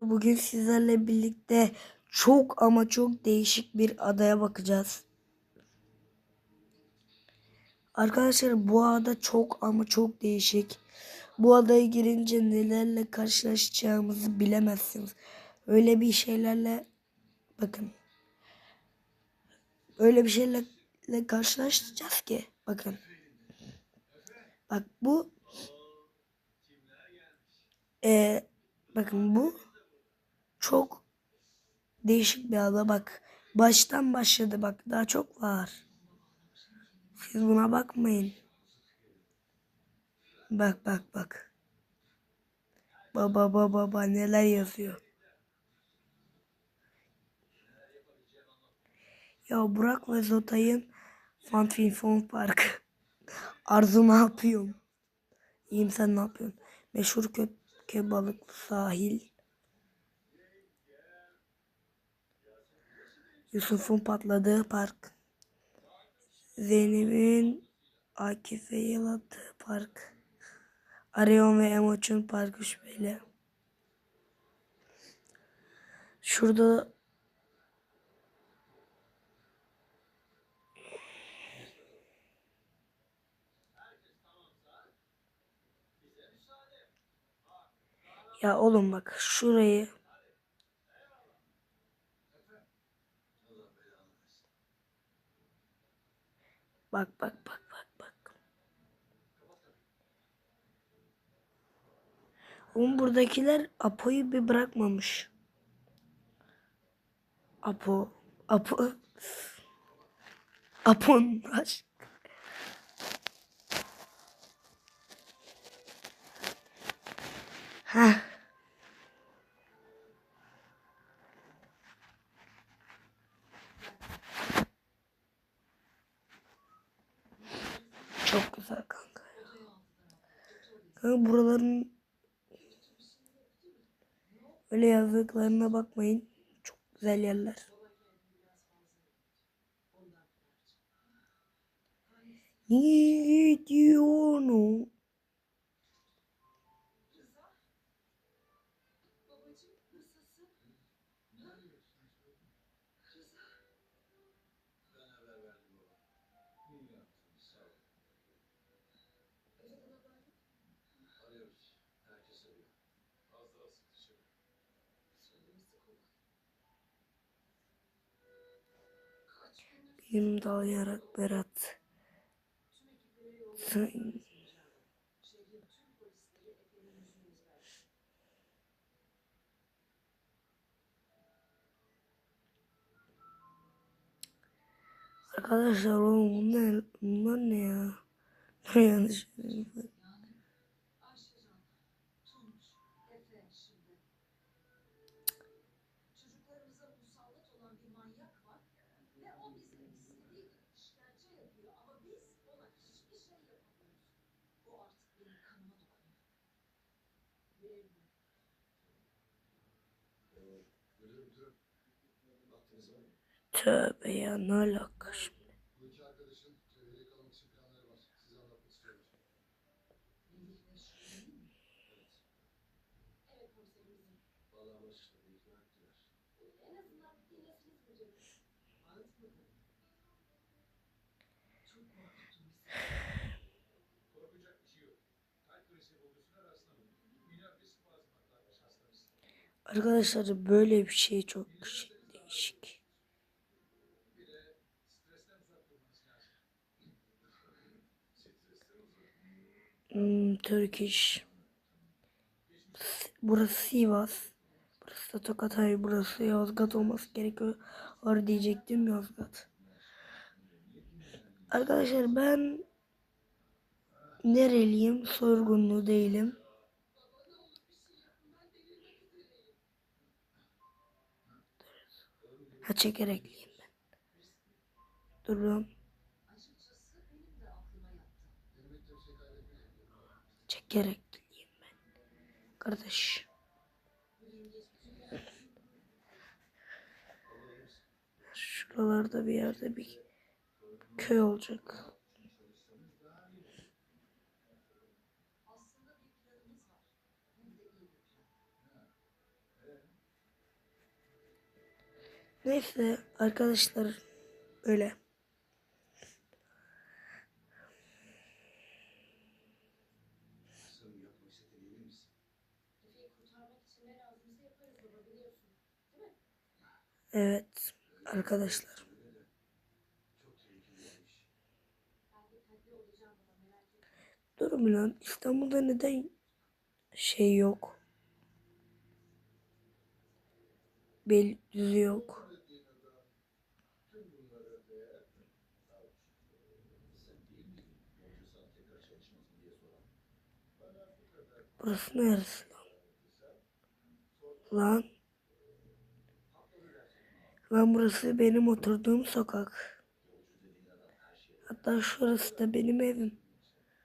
Bugün sizlerle birlikte çok ama çok değişik bir adaya bakacağız. Arkadaşlar bu ada çok ama çok değişik. Bu adaya girince nelerle karşılaşacağımızı bilemezsiniz. Öyle bir şeylerle bakın. Öyle bir şeylerle karşılaşacağız ki bakın. Bak bu e, bakın bu çok değişik bir ada bak. Baştan başladı bak daha çok var. Siz buna bakmayın. Bak bak bak. Baba baba baba neler yazıyor. Ya Burak ve Zotay'ın Fanfin Fon Parkı. Arzu ne yapıyorsun? İyiyim sen ne yapıyorsun? Meşhur köpke balık sahil. Yusuf'un patladığı park. Zeynep'in Akif'e yaladığı park. Arion ve Emoç'un parkı şüpheli. Şurada Ya oğlum bak şurayı Bak bak bak bak bak. Oğlum buradakiler Apo'yu bir bırakmamış. Apo. Apo. Apo'nun aşk. Heh. Çok güzel kanka. Kanka buraların öyle yazdıklarına bakmayın. Çok güzel yerler. Niye gidiyorsun? Benim dalayarak Berat. Arkadaşlar oğlum bunlar, bunlar ne ya? Yanlış Bu artık benim kanıma dokunuyor. Tövbe ya ne alaka şimdi? Bu iki arkadaşın çevreyi yakalamak için planları var. Size anlatmak istiyorlar. Evet komiserimizin. Vallahi başladı ikna ettiler. En azından dinlesiniz müdürüm. Anlatmadım. Çok korkuttum Arkadaşlar böyle bir şey çok şey, değişik. Hmm, Turkish. Burası Sivas. Burası da Tokatay. Burası Yozgat olması gerekiyor. Orada diyecektim Yozgat. Arkadaşlar ben nereliyim? Sorgunlu değilim. Yattı. Denemekte bir şey kaybetmeyin. Çekerekliyim ben. Kardeş. Şuralarda bir yerde bir köy olacak. Aslında bir planımız var. Hem de iyi bir plan. Neyse arkadaşlar öyle. Sığım yapmak istediğini emin misin? Efe'yi kurtarmak için ne lazımsa yaparız baba biliyorsun. Değil mi? Evet arkadaşlar. Öyle de çok tehlikeli bir iş. Ben dikkatli olacağım baba merak etme. Durun lan İstanbul'da neden şey yok? Beylikdüzü yok. Burası neresi lan? Lan. Lan burası benim oturduğum sokak. Hatta şurası da benim evim.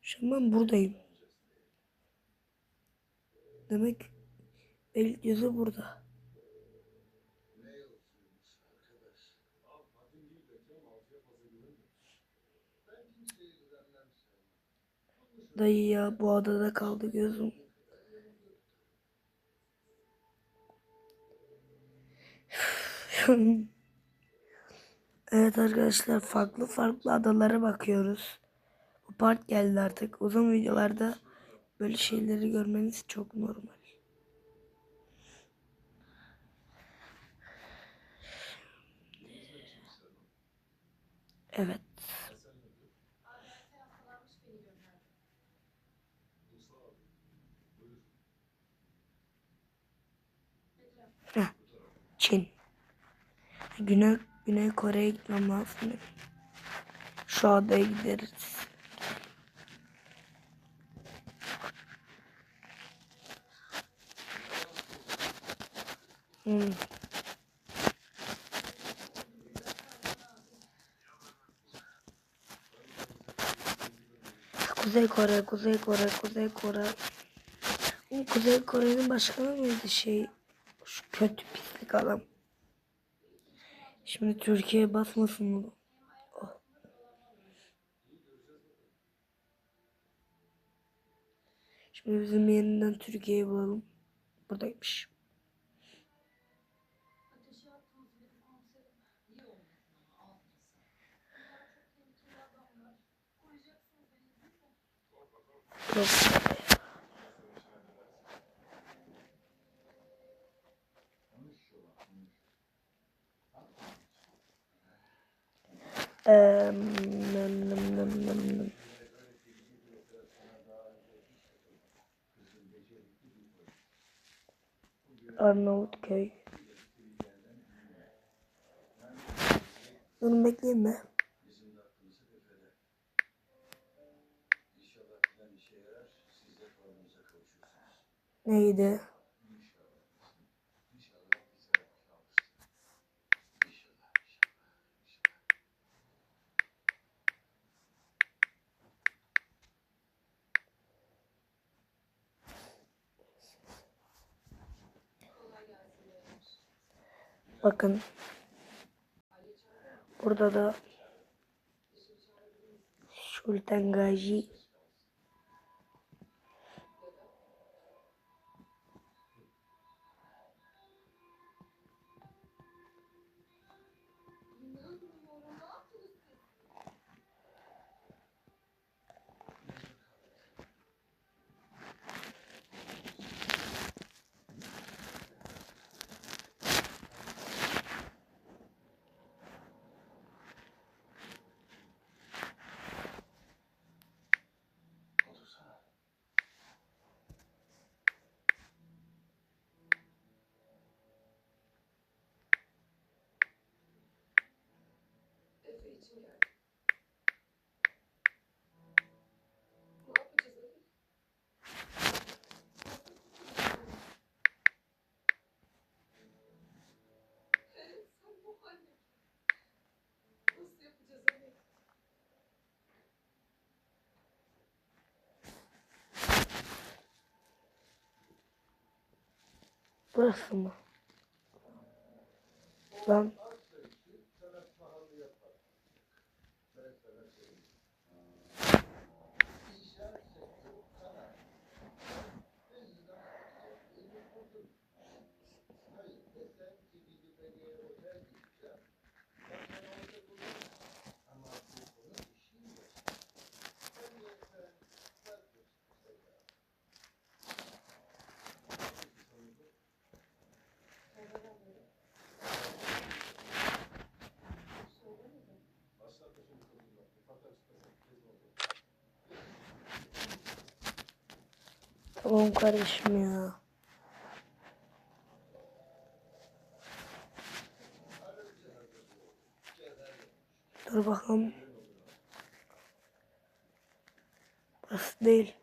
Şu an ben buradayım. Demek Beylikdüzü burada. Dayı ya bu adada kaldı gözüm. evet arkadaşlar farklı farklı adalara bakıyoruz. Bu part geldi artık. Uzun videolarda böyle şeyleri görmeniz çok normal. Evet. Bekle. Çin. Güney, Güney Kore'ye gitmem lazım. Şu adaya gideriz. Hmm. Kuzey Kore, Kuzey Kore, Kuzey Kore. Kuzey Kore'nin başkanı mıydı şey? Şu kötü pislik adam. Şimdi Türkiye basmasın bunu. Oh. Şimdi bizim yeniden Türkiye'yi bulalım. Buradaymış. Ateşe Eee, nım, nım, nım, nım, nım. Arnavutköy. Durun bekleyeyim mi? Bizim Bakın. Burada da Sultan Gazi Geldim. Ne yapacağız burası mı? Lan Oğlum kardeşim ya. Dur bakalım. Burası değil.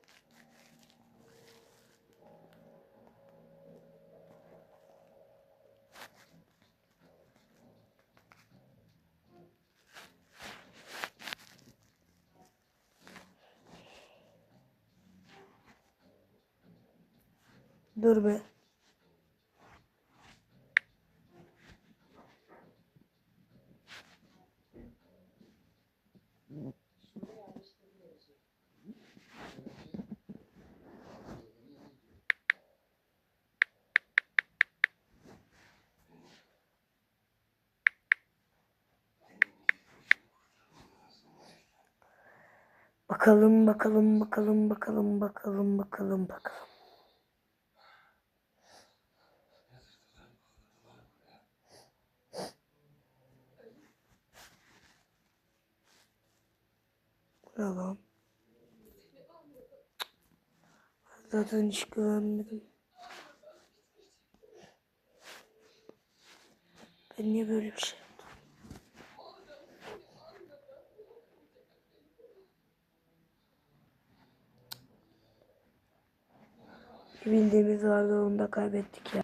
Dur be. Bakalım bakalım bakalım bakalım bakalım bakalım bakalım. Ne lan? Zaten hiç güvenmedim. Ben niye böyle bir şey yaptım? Bildiğimiz vardı onu da kaybettik ya.